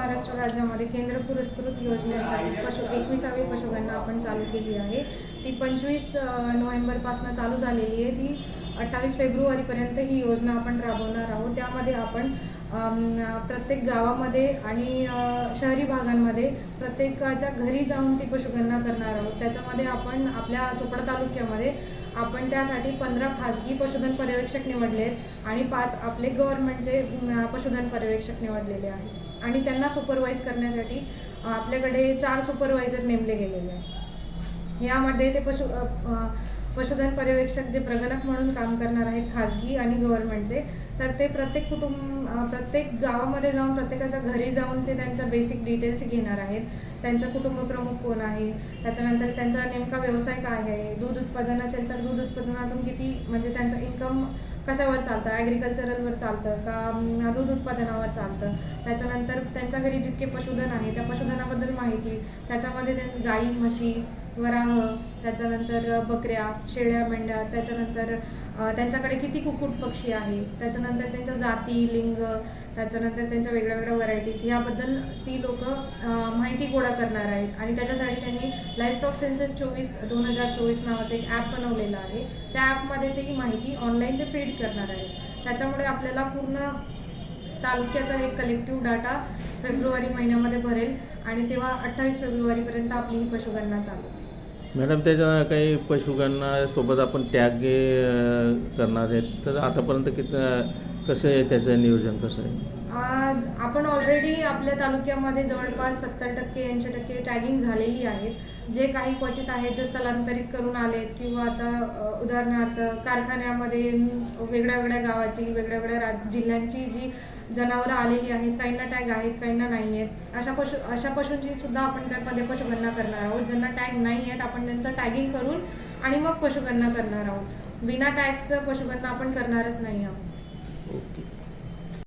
महाराष्ट्र राज्यामध्ये केंद्र पुरस्कृत योजनेअंतर्गत पशु एकविसावी पशुगणना आपण चालू केली आहे. ती पंचवीस नोव्हेंबरपासून चालू झालेली आहे. ती अठ्ठावीस फेब्रुवारीपर्यंत ही योजना आपण राबवणार आहोत. त्यामध्ये आपण प्रत्येक गावामध्ये आणि शहरी भागांमध्ये प्रत्येकाच्या घरी जाऊन ती पशुगणना करणार आहोत. त्याच्यामध्ये आपण आपल्या चोपडा तालुक्यामध्ये आपण त्यासाठी पंधरा खाजगी पशुधन पर्यवेक्षक निवडले आहेत आणि पाच आपले गव्हर्नमेंटचे पशुधन पर्यवेक्षक निवडलेले आहेत. आणि त्यांना सुपरवाईज करण्यासाठी आपल्याकडे चार सुपरवायझर नेमले गेलेले आहेत. यामध्ये ते पशु अ, अ, पशुधन पर्यवेक्षक जे प्रगणक म्हणून काम करणार आहेत खाजगी आणि गव्हर्नमेंटचे तर ते प्रत्येक कुटुंब प्रत्येक गावामध्ये जाऊन प्रत्येकाच्या घरी जाऊन ते त्यांच्या बेसिक डिटेल्स घेणार आहेत. त्यांचा कुटुंब प्रमुख कोण आहे? त्याच्यानंतर त्यांचा नेमका व्यवसाय काय आहे? दूध उत्पादन असेल तर दूध उत्पादनातून किती म्हणजे त्यांचं इन्कम कशावर चालतं? ॲग्रिकल्चरलवर चालतं का दूध उत्पादनावर चालतं? त्याच्यानंतर त्यांच्या घरी जितके पशुधन आहे त्या पशुधनाबद्दल माहिती त्याच्यामध्ये त्यां गाई म्हशी वराह त्याच्यानंतर बकऱ्या शेळ्या मेंढ्या त्याच्यानंतर त्यांच्याकडे किती कुक्कुट पक्षी आहे? त्याच्यानंतर त्यांच्या जाती लिंग त्याच्यानंतर त्यांच्या वेगळ्या वेगळ्या व्हरायटीज याबद्दल ती लोक माहिती गोळा करणार आहेत. आणि त्याच्यासाठी त्यांनी लाईफस्टॉक सेन्सेस चोवीस दोन हजार चोवीस नावाचं एक ॲप बनवलेलं आहे. त्या ॲपमध्ये ते ही माहिती ऑनलाईन ते फीड करणार आहेत. त्याच्यामुळे आपल्याला पूर्ण तालुक्याचा एक कलेक्टिव्ह डाटा फेब्रुवारी महिन्यामध्ये भरेल आणि तेव्हा अठ्ठावीस फेब्रुवारीपर्यंत आपली ही पशुगणना चालू. मॅडम त्याच्या काही पशुगणना सोबत आपण टॅग करणार आहेत. तर आतापर्यंत किती कसं आहे त्याचं नियोजन कसं आहे? आपण ऑलरेडी आपल्या तालुक्यामध्ये जवळपास सत्तर टक्के ऐंशी टक्के टॅगिंग झालेली आहेत. जे काही क्वचित आहेत जे स्थलांतरित करून आलेत किंवा आता उदाहरणार्थ कारखान्यामध्ये वेगळ्या वेगळ्या गावाची वेगळ्या वेगळ्या राज जिल्ह्यांची जी जनावरं आलेली आहेत काहींना टॅग आहेत काहींना नाही आहेत. अशा पशु अशा पशूंची सुद्धा आपण त्यामध्ये पशुगणना करणार आहोत. ज्यांना टॅग नाही आहेत आपण त्यांचं टॅगिंग करून आणि मग पशुगणना करणार आहोत. बिना टॅगचं पशुगणना आपण करणारच नाही आहोत. ओके.